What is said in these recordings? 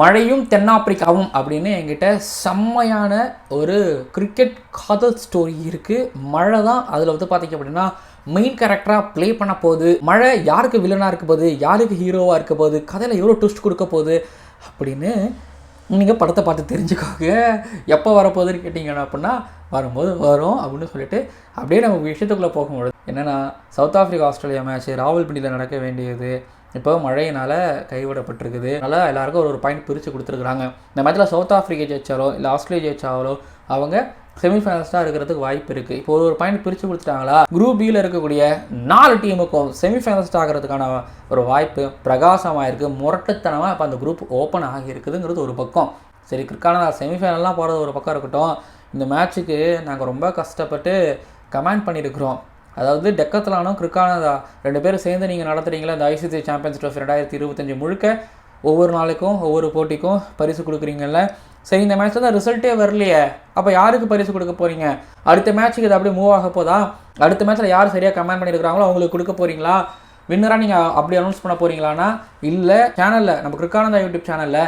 மழையும் தென்னாப்பிரிக்காவும் அப்படின்னு என்கிட்ட செம்மையான ஒரு கிரிக்கெட் காதல் ஸ்டோரி இருக்குது மழை தான் அதில் வந்து பார்த்தீங்க அப்படின்னா மெயின் கேரக்டராக ப்ளே பண்ண போகுது. மழை யாருக்கு வில்லனாக இருக்க போகுது? யாருக்கு ஹீரோவாக இருக்க போகுது? கதையில் எவ்வளோ ட்விஸ்ட் கொடுக்க போகுது? அப்படின்னு நீங்கள் படத்தை பார்த்து தெரிஞ்சுக்கோங்க. எப்போ வரப்போகுதுன்னு கேட்டிங்கன்னா அப்படின்னா வரும்போது வரும் அப்படின்னு சொல்லிட்டு அப்படியே நம்ம விஷயத்துக்குள்ளே போகும்பொழுது என்னென்னா சவுத் ஆஃப்ரிக்கா ஆஸ்திரேலியா மேட்ச் ராவல்பிண்டியில் நடக்க வேண்டியது. இப்போ மழையினால் கைவிடப்பட்டிருக்குது. அதனால் எல்லாருக்கும் ஒரு ஒரு பாயிண்ட் பிரித்து கொடுத்துருக்குறாங்க. இந்த மேட்ச்சில் சவுத் ஆஃப்ரிக்கா ஜெயிச்சாலோ இல்லை ஆஸ்திரேலியா ஜெயிச்சாலோ அவங்க செமிஃபைனல்ஸ்டாக இருக்கிறதுக்கு வாய்ப்பு இருக்குது இப்போ ஒரு ஒரு பாயிண்ட் பிரித்து கொடுத்துட்டாங்களா? குரூப் பியில் இருக்கக்கூடிய நாலு டீமுக்கும் செமிஃபைனல்ஸ்ட் ஆகிறதுக்கான ஒரு வாய்ப்பு பிரகாசமாக இருக்குது முரட்டுத்தனமாக இப்போ அந்த குரூப் ஓப்பன் ஆகியிருக்குதுங்கிறது ஒரு பக்கம். சரி கிரிக்கான செமிஃபைனல்லாம் போகிறது ஒரு பக்கம் இருக்கட்டும். இந்த மேட்ச்சுக்கு நாங்கள் ரொம்ப கஷ்டப்பட்டு கமெண்ட் பண்ணியிருக்கிறோம். அதாவது டெக்கத்லானும் கிரிக்கானதா ரெண்டு பேரும் சேர்ந்து நீங்கள் நடத்துறீங்களா? இந்த ஐசிசி சாம்பியன்ஸ் ட்ரோஃபி ரெண்டாயிரத்தி இருபத்தஞ்சு முழுக்க ஒவ்வொரு நாளைக்கும் ஒவ்வொரு போட்டிக்கும் பரிசு கொடுக்குறீங்கல்ல? சரி இந்த மேட்ச்சில் தான் ரிசல்ட்டே வரலையே. அப்போ யாருக்கு பரிசு கொடுக்க போகிறீங்க அடுத்த மேட்ச்சுக்கு இது அப்படியே மூவ் ஆக போதா? அடுத்த மேட்ச்சில் யார் சரியாக கமெண்ட் பண்ணியிருக்கிறாங்களோ அவங்களுக்கு கொடுக்க போகிறீங்களா வின்னராக நீங்கள் அப்படி அனௌன்ஸ் பண்ண போகிறீங்களான்னா இல்லை சேனலில் நம்ம கிருக்கானந்தா யூடியூப் சேனலில்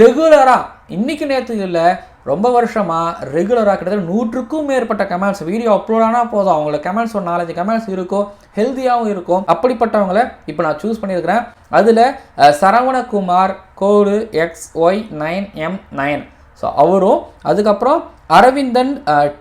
ரெகுலராக இன்னைக்கு நேற்று இல்லை ரொம்ப வருஷமாக ரெகுலராக கிட்டத்தட்ட நூற்றுக்கும் மேற்பட்ட கமெண்ட்ஸ் வீடியோ அப்லோட் ஆனால் போதும். அவங்கள கமெண்ட்ஸ் ஒரு நாலஞ்சு கமெண்ட்ஸ் இருக்கும் ஹெல்த்தியாகவும் இருக்கும் அப்படிப்பட்டவங்கள இப்போ நான் சூஸ் பண்ணியிருக்கிறேன். அதில் Saravanakumar code X Y nine M nine so அவரும் அதுக்கப்புறம் Aravindan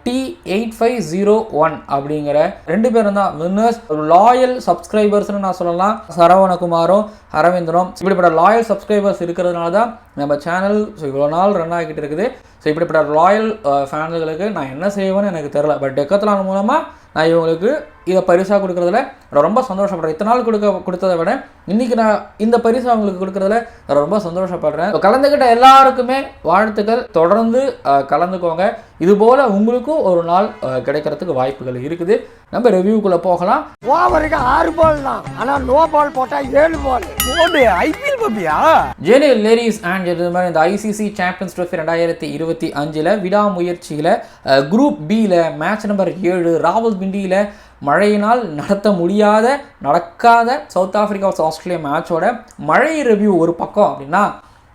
D eight five zero one அப்படிங்கிற ரெண்டு பேரும் தான் வின்னர்ஸ் லாயல் சப்ஸ்கிரைபர்ஸ்னு நான் சொல்லலாம். சரவணகுமாரும் அரவிந்தனும். இப்படிப்பட்ட லாயல் சப்ஸ்கிரைபர்ஸ் இருக்கிறதுனால தான் நம்ம சேனல் ஸோ இவ்வளோ நாள் ரன் ஆகிட்டு இருக்குது. ஸோ இப்படிப்பட்ட லாயல் ஃபேன்களுக்கு நான் என்ன செய்வேன்னு எனக்கு தெரில பட் டெக்கத்லான் மூலமாக நான் இவங்களுக்கு இதை பரிசாக கொடுக்குறதுல ரொம்ப சந்தோஷப்படுறேன். இத்தனை நாள் கொடுக்க கொடுத்ததை விட இன்றைக்கி நான் இந்த பரிசு அவங்களுக்கு கொடுக்குறதுல ரொம்ப சந்தோஷப்படுறேன். கலந்துக்கிட்ட எல்லாருக்குமே வாழ்த்துக்கள். தொடர்ந்து கலந்துக்கோங்க. இதுபோல் உங்களுக்கும் ஒரு நாள் கிடைக்கிறதுக்கு வாய்ப்புகள் இருக்குது. நம்ம ரிவ்யூக்குள்ளே போகலாம். ஓவருக்கு ஆறு பால் தான். ஆனா நோ பால் போட்டா ஏழு பால் ஐபிஎல் பப்பியா? ஜெனி லேடிஸ் அண்ட் ஜென்டில்மேன் இந்த ஐசிசி சாம்பியன்ஸ் ட்ரோஃபி ரெண்டாயிரத்தி இருபத்தி அஞ்சில் விடாமுயற்சியில் குரூப் பியில் மேட்ச் நம்பர் ஏழு ராவல்பிண்டியில் மழையினால் நடத்த முடியாத நடக்காத சவுத் ஆப்பிரிக்கா vs ஆஸ்திரேலியா மேட்சோட மழை ரிவ்யூ ஒரு பக்கம் அப்படின்னா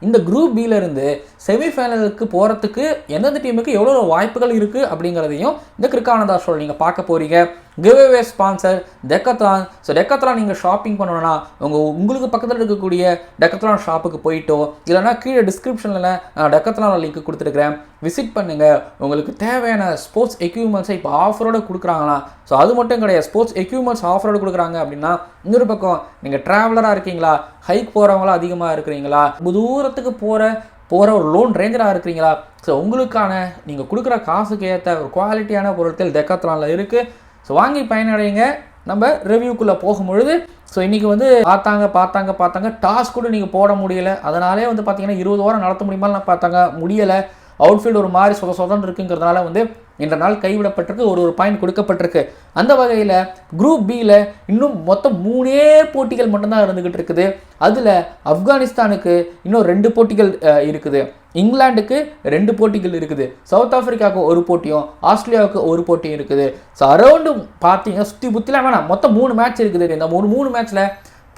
இந்த குரூப் பியிலேருந்து செமிஃபைனலுக்கு போகிறதுக்கு எந்தெந்த டீமுக்கு எவ்வளோ வாய்ப்புகள் இருக்குது அப்படிங்கிறதையும் இந்த கிருக்கானந்தா ஷோவில் நீங்கள் பார்க்க போகிறீங்க giveaway sponsor Decathlon so Decathlon நீங்கள் ஷாப்பிங் பண்ணணும்னா உங்கள் உங்களுக்கு பக்கத்தில் இருக்கக்கூடிய டெக்கத்ரான் ஷாப்புக்கு போயிட்டோ இல்லைனா கீழே டிஸ்கிரிப்ஷனில் நான் டெக்கத்ரான் லிங்க் கொடுத்துருக்குறேன். விசிட் பண்ணுங்கள் உங்களுக்கு தேவையான ஸ்போர்ட்ஸ் எக்யூப்மெண்ட்ஸை இப்போ ஆஃபரோடு கொடுக்குறாங்களா? ஸோ அது மட்டும் கிடையாது. ஸ்போர்ட்ஸ் எக்யூப்மெண்ட்ஸ் ஆஃபரோடு கொடுக்குறாங்க அப்படின்னா இன்னொரு பக்கம் நீங்கள் ட்ராவலராக இருக்கீங்களா? ஹைக் போகிறவங்களா அதிகமாக இருக்கிறீங்களா? தூரத்துக்கு போகிற போகிற ஒரு லோன் ரேஞ்சராக இருக்கிறீங்களா? ஸோ உங்களுக்கான நீங்கள் கொடுக்குற காசுக்கு ஏற்ற ஒரு குவாலிட்டியான பொருட்கள் டெக்காத்ரானில் இருக்குது ஸோ வாங்கி பயனடைங்க நம்ம ரிவ்யூக்குள்ளே போகும்பொழுது ஸோ இன்றைக்கி வந்து பார்த்தாங்க பார்த்தாங்க பார்த்தாங்க. டாஸ் கூட நீங்கள் போட முடியல. அதனாலே வந்து பார்த்தீங்கன்னா இருபது வாரம் நடத்த முடியுமான்னு பார்த்தாங்க. முடியலை. அவுட்ஃபீல்டு ஒரு மாதிரி சொத சொதன்னு இருக்குங்கிறதுனால வந்து இந்த நாள் கைவிடப்பட்டிருக்கு. ஒரு ஒரு பாயிண்ட் கொடுக்கப்பட்டிருக்கு. அந்த வகையில் குரூப் பியில் இன்னும் மொத்தம் மூணே போட்டிகள் மட்டும்தான் இருந்துக்கிட்டு இருக்குது. அதில் ஆப்கானிஸ்தானுக்கு இன்னும் ரெண்டு போட்டிகள் இருக்குது. இங்கிலாந்துக்கு ரெண்டு போட்டிகள் இருக்குது. சவுத் ஆஃப்ரிக்காவுக்கு ஒரு போட்டியும் ஆஸ்திரேலியாவுக்கு ஒரு போட்டியும் இருக்குது. ஸோ அரௌண்டு பார்த்தீங்கன்னா சுற்றி புத்திலாம் வேணாம். மொத்தம் மூணு மேட்ச் இருக்குது. இந்த மூணு மூணு மேட்ச்சில்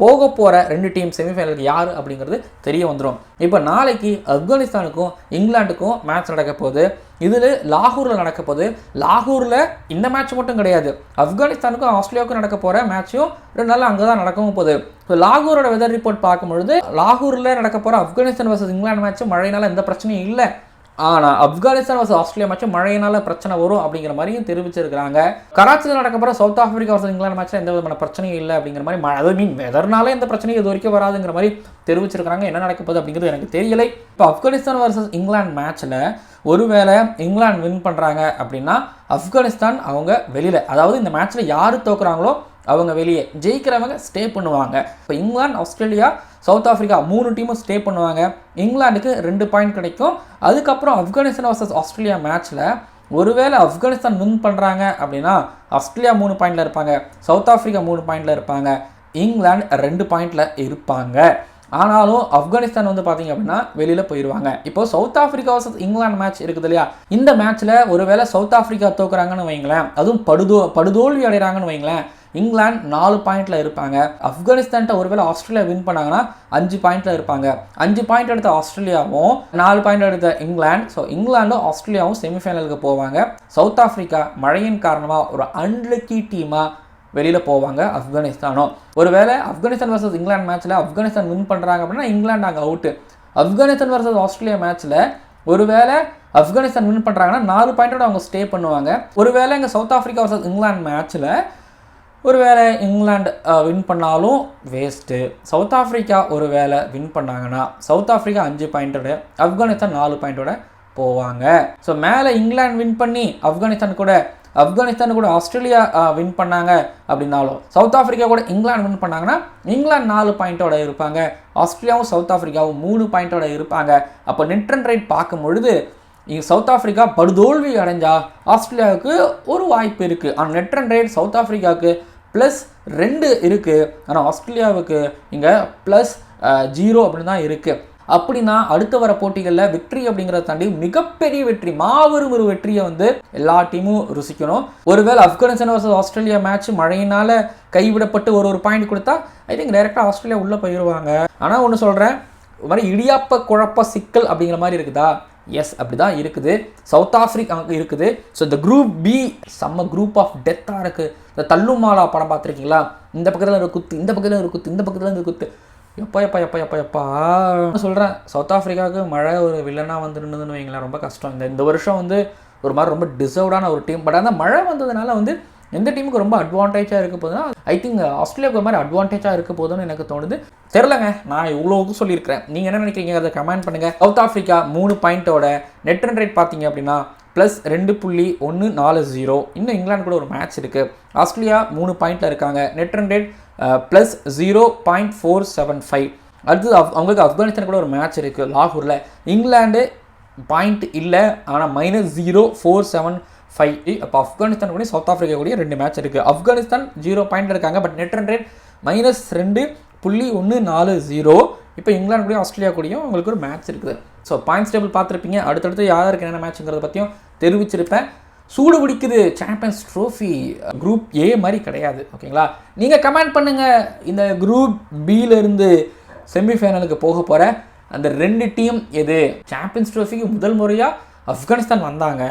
போக போகிற ரெண்டு டீம் செமிஃபைனலுக்கு யார் அப்படிங்கிறது தெரிய வந்துடும் இப்போ நாளைக்கு ஆப்கானிஸ்தானுக்கும் இங்கிலாந்துக்கும் மேட்ச் நடக்க போகுது. இதில் லாகூரில் நடக்க போகுது. லாகூரில் இந்த மேட்ச் மட்டும் கிடையாது. ஆப்கானிஸ்தானுக்கும் ஆஸ்திரேலியாவுக்கும் நடக்க போகிற மேட்சும் ரெண்டு நாள் அங்கே தான் நடக்கவும் போகுது. ஸோ லாகூரோட வெதர் ரிப்போர்ட் பார்க்கும்பொழுது லாகூரில் நடக்க போகிற ஆப்கானிஸ்தான் வர்சஸ் இங்கிலாந்து மேட்ச் மழையினால் எந்த பிரச்சனையும் இல்லை. ஆனால் ஆப்கானிஸ்தான் வர்சஸ் ஆஸ்திரேலியா மேட்ச் மழையினால பிரச்சனை வரும் அப்படிங்கிற மாதிரியும் தெரிவிச்சிருக்காங்க கராச்சியில் நடக்க சவுத் ஆஃப்ரிக்கா வர்சஸ் இங்கிலாந்து மேட்ச்சில் எந்த விதமான பிரச்சனையும் இல்லை அப்படிங்கிற மாதிரி அதாவது மீன் வெதர்னால எந்த பிரச்சனையும் இது வரைக்கும் வராதுங்கிற மாதிரி தெரிவிச்சிருக்காங்க என்ன நடக்க போகுது அப்படிங்கிறது எனக்கு தெரியலை. இப்போ ஆப்கானிஸ்தான் வர்சஸ் இங்கிலாந்து மேட்ச்சில் ஒருவேளை இங்கிலாந்து வின் பண்ணுறாங்க அப்படின்னா ஆப்கானிஸ்தான் அவங்க வெளியில் அதாவது இந்த மேட்ச்சில் யார் தோக்குறாங்களோ அவங்க வெளியே ஜெயிக்கிறவங்க ஸ்டே பண்ணுவாங்க. இப்போ இங்கிலாந்து ஆஸ்திரேலியா சவுத் ஆஃப்ரிக்கா மூணு டீமும் ஸ்டே பண்ணுவாங்க. இங்கிலாந்துக்கு ரெண்டு பாயிண்ட் கிடைக்கும். அதுக்கப்புறம் ஆப்கானிஸ்தான் வர்சஸ் ஆஸ்திரேலியா மேட்ச்சில் ஒருவேளை ஆப்கானிஸ்தான் வின் பண்ணுறாங்க அப்படின்னா ஆஸ்திரேலியா மூணு பாயிண்டில் இருப்பாங்க. சவுத் ஆஃப்ரிக்கா மூணு பாயிண்டில் இருப்பாங்க. இங்கிலாந்து ரெண்டு பாயிண்டில் இருப்பாங்க. ஆனாலும் ஆப்கானிஸ்தான் வந்து பார்த்தீங்க அப்படின்னா வெளியில் போயிடுவாங்க இப்போ south Africa versus England match இருக்குது இல்லையா? இந்த மேட்ச்சில் ஒருவேளை சவுத் ஆஃப்ரிக்கா தோக்குறாங்கன்னு வைங்களேன். அதுவும் படுதோ படுதோல்வி அடைகிறாங்கன்னு வைங்களேன். இங்கிலாந்து நாலு பாயிண்ட்டில் இருப்பாங்க. ஆப்கானிஸ்தான்ட்ட ஒருவேளை ஆஸ்திரேலியா வின் பண்ணாங்கன்னா அஞ்சு பாயிண்ட்டில் இருப்பாங்க. அஞ்சு பாயிண்ட் எடுத்த ஆஸ்திரேலியாவும் நாலு பாயிண்ட் எடுத்த இங்கிலாந்து. ஸோ இங்கிலாண்டும் ஆஸ்திரேலியாவும் செமிஃபைனலுக்கு போவாங்க. சவுத் ஆஃப்ரிக்கா மழையின் காரணமாக ஒரு அன்லக்கி டீமாக வெளியில் போவாங்க ஆப்கானிஸ்தானும். ஒருவேளை ஆப்கானிஸ்தான் வர்சஸ் இங்கிலாந்து மேட்ச்சில் ஆப்கானிஸ்தான் வின் பண்ணுறாங்க அப்படின்னா இங்கிலாந்து அங்கே அவுட்டு ஆப்கானிஸ்தான் வர்சஸ் ஆஸ்திரேலியா மேட்ச்சில் ஒருவேளை ஆப்கானிஸ்தான் வின் பண்ணுறாங்கன்னா நாலு பாயிண்டோட அவங்க ஸ்டே பண்ணுவாங்க. ஒருவேளை இங்கே சவுத் ஆஃப்ரிக்கா வர்சஸ் இங்கிலாந்து மேட்ச்சில் ஒருவேளை இங்கிலாந்து வின் பண்ணாலும் வேஸ்ட்டு சவுத் ஆஃப்ரிக்கா ஒருவேளை வின் பண்ணாங்கன்னா சவுத் ஆஃப்ரிக்கா அஞ்சு பாயிண்டோட ஆப்கானிஸ்தான் நாலு பாயிண்டோட போவாங்க. ஸோ மேலே இங்கிலாந்து வின் பண்ணி ஆப்கானிஸ்தான் கூட ஆப்கானிஸ்தான் கூட ஆஸ்திரேலியா வின் பண்ணாங்க அப்படின்னாலும் சவுத் ஆஃப்ரிக்கா கூட இங்கிலாந்து வின் பண்ணாங்கன்னா இங்கிலாந்து நாலு பாயிண்ட்டோட இருப்பாங்க. ஆஸ்திரேலியாவும் சவுத் ஆஃப்ரிக்காவும் மூணு பாயிண்ட்டோட இருப்பாங்க. அப்போ நெட் அண்ட் ரைட் பார்க்கும் பொழுது சவுத் ஆஃப்ரிக்கா படுதோல்வி அடைஞ்சால் ஆஸ்திரேலியாவுக்கு ஒரு வாய்ப்பு இருக்குது ஆனால் நெட் அண்ட் ரைட் சவுத் ஆஃப்ரிக்காவுக்கு ப்ளஸ் ரெண்டு இருக்குது ஆனால் ஆஸ்திரேலியாவுக்கு இங்கே ப்ளஸ் ஜீரோ அப்படின்னு தான் இருக்குது அப்படின்னா அடுத்து வர போட்டிகளில் வெற்றி அப்படிங்கிறத தாண்டி மிகப்பெரிய வெற்றி மாபெரும் ஒரு வெற்றியை வந்து எல்லா டீமும் ருசிக்கணும். ஒருவேளை ஆப்கானிஸ்தான் வர்சஸ் ஆஸ்திரேலியா மேட்ச் மழையினால் கைவிடப்பட்டு ஒரு ஒரு பாயிண்ட் கொடுத்தா ஐ திங்க் டைரெக்டாக ஆஸ்திரேலியா உள்ளே போயிடுவாங்க ஆனால் ஒன்று சொல்கிறேன் ஒரு மாதிரி இடியாப்ப குழப்ப சிக்கல் அப்படிங்கிற மாதிரி இருக்குதா? எஸ் அப்படி தான் இருக்குது சவுத் ஆஃப்ரிக்கா இருக்குது. ஸோ இந்த குரூப் பி செம்ம குரூப் ஆஃப் டெத்தாக இருக்குது இந்த தள்ளுமாலா படம் பார்த்துருக்கீங்களா? இந்த பக்கத்தில் ஒரு குத்து இந்த பக்கத்தில் ஒரு குத்து இந்த பக்கத்தில் ஒரு குத்து. எப்பா எப்பா எப்பா எப்பா எப்பா? சொல்கிறேன் சவுத் ஆஃப்ரிக்காவுக்கு மழை ஒரு வில்லனாக வந்து வைங்களேன். ரொம்ப கஷ்டம். இந்த இந்த வருஷம் வந்து ஒரு மாதிரி ரொம்ப டிசர்வ்டான ஒரு டீம் பட் அந்த மழை வந்ததுனால வந்து எந்த டீமுக்கு ரொம்ப அட்வான்டேஜாக இருக்க போதுன்னா ஐ திங்க் ஆஸ்திரேலியாவுக்கு மாதிரி அட்வான்டேஜாக இருக்க போதுன்னு எனக்கு தோணுது. தெரிலங்க நான் இவ்வளோவுக்கும் சொல்லியிருக்கிறேன். நீங்கள் என்ன நினைக்கிறீங்க? அதை கமெண்ட் பண்ணுங்கள் சவுத் ஆஃப்ரிக்கா மூணு பாயிண்ட்டோட நெட் ரன் ரேட் பார்த்தீங்க அப்படின்னா ப்ளஸ் ரெண்டு புள்ளி ஒன்று நாலு ஜீரோ இன்னும் இங்கிலாந்து கூட ஒரு மேட்ச் இருக்குது ஆஸ்திரேலியா மூணு பாயிண்டில் இருக்காங்க. Net run rate plus zero point four seven five அடுத்தது அவ்- அவங்களுக்கு ஆப்கானிஸ்தான் கூட ஒரு மேட்ச் இருக்குது லாகூரில். இங்கிலாந்து பாயிண்ட் இல்லை ஆனால் minus zero four seven five அப்போ ஆப்கானிஸ்தான் கூட சவுத் ஆஃப்ரிக்கா கூட ரெண்டு மேட்ச் இருக்குது ஆப்கானிஸ்தான் ஜீரோ பாயிண்ட் இருக்காங்க but net run rate minus ரெண்டு புள்ளி ஒன்று நாலு ஜீரோ இப்போ இங்கிலாந்து கூடயும் ஆஸ்திரேலியா கூடயும் உங்களுக்கு ஒரு மேட்ச் இருக்குது. ஸோ பாயிண்ட்ஸ் டேபிள் பார்த்துருப்பீங்க. அடுத்தடுத்து யாருக்கு என்னென்ன மேட்ச்ங்கிறத பற்றியும் தெரிவிச்சிருப்பேன். சூடு பிடிக்குது சாம்பியன்ஸ் ட்ரோஃபி குரூப் ஏ மாதிரி கிடையாது. ஓகேங்களா நீங்கள் கமெண்ட் பண்ணுங்கள் இந்த குரூப் பியிலேருந்து செமிஃபைனலுக்கு போக போகிற அந்த ரெண்டு டீம் எது? சாம்பியன்ஸ் ட்ரோஃபிக்கு முதல் முறையாக ஆப்கானிஸ்தான் வந்தாங்க.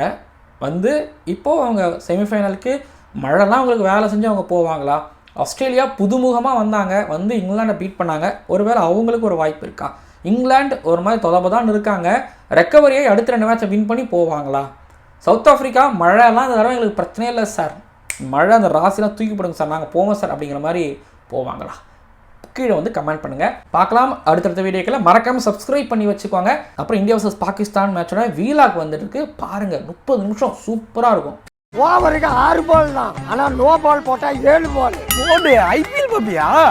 வந்து இப்போது அவங்க செமிஃபைனலுக்கு மழைலாம் அவங்களுக்கு வேலை செஞ்சு அவங்க போவாங்களா? ஆஸ்திரேலியா புதுமுகமாக வந்தாங்க வந்து இங்கிலாண்டை பீட் பண்ணாங்க. ஒருவேளை அவங்களுக்கு ஒரு வாய்ப்பு இருக்கா? இங்கிலாந்து ஒரு மாதிரி தொலைபதான் இருக்காங்க. ரெக்கவரியை அடுத்த ரெண்டு மேட்சை வின் பண்ணி போவாங்களா? சவுத் ஆஃப்ரிக்கா மழைலாம் இந்த தடவை எங்களுக்கு பிரச்சனையே இல்லை சார் மழை அந்த ராசிலாம் தூக்கி போடுங்க சார் நாங்கள் போவோம் சார் அப்படிங்கிற மாதிரி போவாங்களா? கீழே வந்து கமெண்ட் பண்ணுங்கள் பார்க்கலாம். அடுத்தடுத்த வீடியோக்களை மறக்காமல் சப்ஸ்கிரைப் பண்ணி வச்சுக்கோங்க. அப்புறம் இந்தியா வர்சஸ் பாகிஸ்தான் மேட்சோட வீலாக் வந்துட்டு இருக்கு பாருங்கள் முப்பது நிமிஷம் சூப்பராக இருக்கும். ஓவருக்கு ஆறு பால் தான். ஆனால் நோ பால் போட்டால் ஏழு பால் ஐபிஎல் பப்பியா